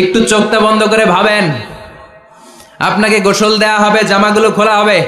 একটু চোখটা বন্ধ করে ভাবেন। আপনাকে গোসল দেয়া হবে, জামাগুলো খোলা হবে।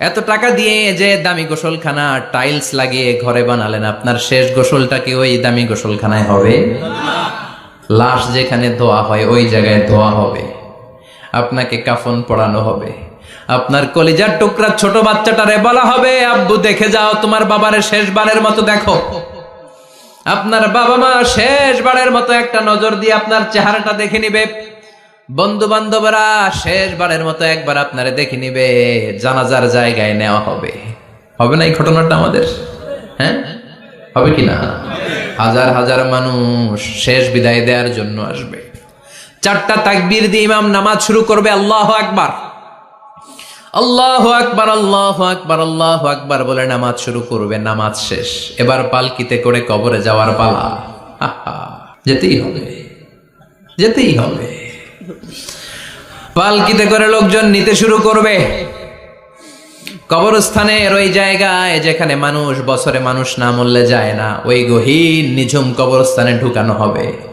এত টাকা দিয়ে যে দামি গোসলখানা, টাইলস লাগিয়ে ঘরে বানালেন, আপনার শেষ গোসলটা কি ওই দামি গোসলখানায় হবে? লাশ যেখানে ধোয়া হয়, ওই জায়গায় ধোয়া হবে। আপনাকে কাফন পড়ানো হবে। আপনার কলিজার টুকরা ছোট বাচ্চাটারে বলা হবে, আব্বু, দেখে যাও, তোমার বাবারে শেষবারের মতো দেখো। আপনার বাবা মা শেষবারের মতো একটা নজর দিয়ে আপনার চেহারাটা দেখে নিবে। বন্ধু বান্ধবরা শেষবারের মতো একবার আপনারে দেখে নিবে, জানাজার জায়গায় নেওয়া হবে। হবে না এই ঘটনাটা আমাদের? হ্যাঁ? হবে কি না? হাজার হাজার মানুষ শেষ বিদায় দেওয়ার জন্য আসবে। চারটা তাকবীর দিয়ে ইমাম নামাজ শুরু করবে, আল্লাহ আকবার। আল্লাহ আকবার আল্লাহ আকবার আল্লাহ আকবার বলে নামাজ শুরু করবে, নামাজ শেষ। এবার পালকিতে করে কবরে যাওয়ার পালা। যেতেই হবে যেতেই হবে। পালকিতে করে লোকজন নিতে শুরু করবে। কবরস্থানের ওই জায়গায় যেখানে মানুষ, বছরে মানুষ না মরলে যায় না, ওই গহীন, নিঝুম কবরস্থানে ঢুকানো হবে।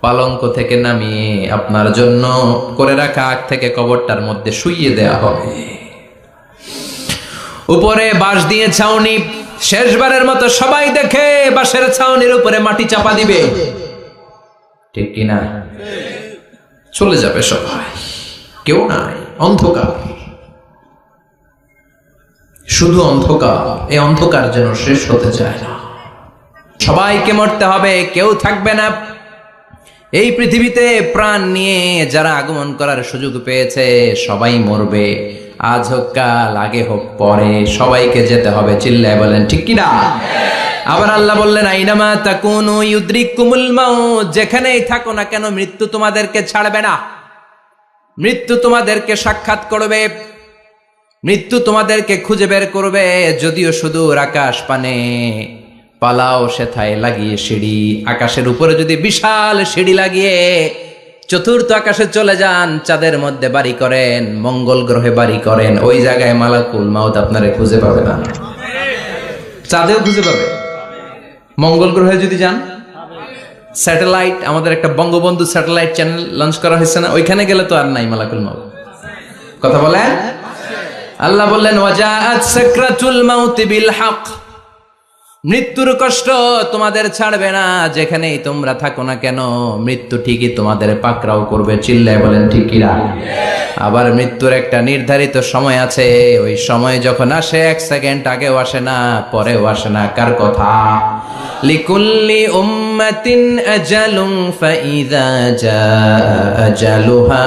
পালঙ্ক থেকে নামিয়ে আপনার জন্য করে রাখা আগ থেকে কবরটার মধ্যে শুইয়ে দেয়া হবে। উপরে বাঁশ দিয়ে ছাউনি, শেষবারের মতো সবাই দেখে বাঁশের ছাউনির উপরে মাটি চাপা দিবে। ঠিক কিনা চলে যাবে সবাই। কেউ নাই, অন্ধকার। শুধু অন্ধকার, এই অন্ধকার যেন শেষ হতে চায় না। সবাইকে মরতে হবে, কেউ থাকবে না। এই পৃথিবীতে প্রাণ নিয়ে যারা আগমন করার সুযোগ পেয়েছে, সবাই মরবে। আজ হোক কাল, আগে হোক পরে, সবাইকে যেতে হবে, চিল্লায় বলেন, ঠিক কিনা? আবার আল্লাহ বললেন, আইনামা তাকুনু ইউদ্রিকুমুল মাউত যেখানেই থাকো না কেন, মৃত্যু তোমাদেরকে ছাড়বে না। মৃত্যু তোমাদেরকে সাক্ষাৎ করবে। মৃত্যু তোমাদেরকে খুঁজে বের করবে, যদিও শুধু আকাশ পানে। পালাও সেথায় লাগিয়ে সিঁড়ি। আকাশের উপরে যদি বিশাল সিঁড়ি লাগিয়ে চতুর্থ আকাশে চলে যান, চাঁদের মধ্যে বাড়ি করেন, মঙ্গল গ্রহে বাড়ি করেন, ওই জায়গায় মালাকুল মাউত আপনারে খুঁজে পাবে না। চাঁদেও খুঁজে পাবে। মঙ্গল গ্রহে যদি যান, স্যাটেলাইট, আমাদের একটা বঙ্গবন্ধু স্যাটেলাইট চ্যানেল লঞ্চ করা হয়েছে না, ওইখানে গেলে তো আর নাই মালাকুল মাউত। কথা বলেন? আল্লাহ বললেন, ওয়াজাআত সাকরাতুল মাউতি বিল হক। মৃত্যুর কষ্ট তোমাদের ছাড়বে না, যেখানেই তোমরা থাকো না কেন, মৃত্যু ঠিকই তোমাদের পাকরাও করবে, চিল্লায় বলেন ঠিকিরা আবার মৃত্যুর একটা নির্ধারিত সময় আছে, ওই সময় যখন আসে, এক সেকেন্ড আগেও আসে না, পরেও আসে না, কার কথা? লিকুল্লি উম্মাতিন আজালুম ফাইদা জা আজালুহা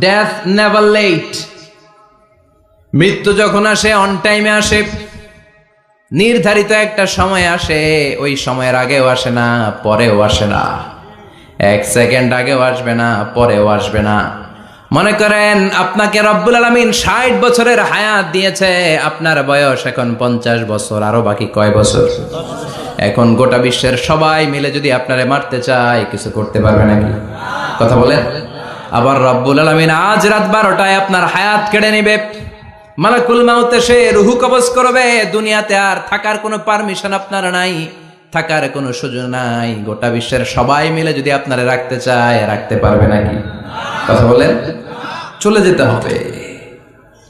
death never late মৃত্যু যখন আসে অন টাইমে আসে, নির্ধারিত একটা সময় আসে, ওই সময়ের আগেও আসে না, পরেও আসে না। এক সেকেন্ড আগেও আসবে না, পরেও আসবে না। মনে করেন, আপনাকে রব্বুল আলমিন ষাট বছরের হায়াত দিয়েছে, আপনার বয়স এখন পঞ্চাশ বছর, আরও বাকি কয় বছর? এখন গোটা বিশ্বের সবাই মিলে যদি আপনারে মারতে চায়, কিছু করতে পারবে নাকি? কথা বলেন। আবার রব্বুল আলমিন আজ রাত বারোটায় আপনার হায়াত কেড়ে নেবে। মালাকুল মাউতে সে রুহু কবজ করবে। দুনিয়াতে আর থাকার কোনো পারমিশন আপনার নাই, থাকার কোনো সুযোগ নাই। গোটা বিশ্বের সবাই মিলে যদি আপনারা রাখতে চায়, রাখতে পারবে নাকি? কথা বলেন চলে যেতে হবে।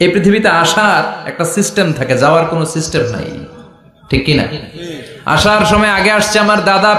এই পৃথিবীতে আসার একটা সিস্টেম থাকে, যাওয়ার কোনো সিস্টেম নাই। ঠিক কি না আসার সময় আগে আসছে আমার দাদা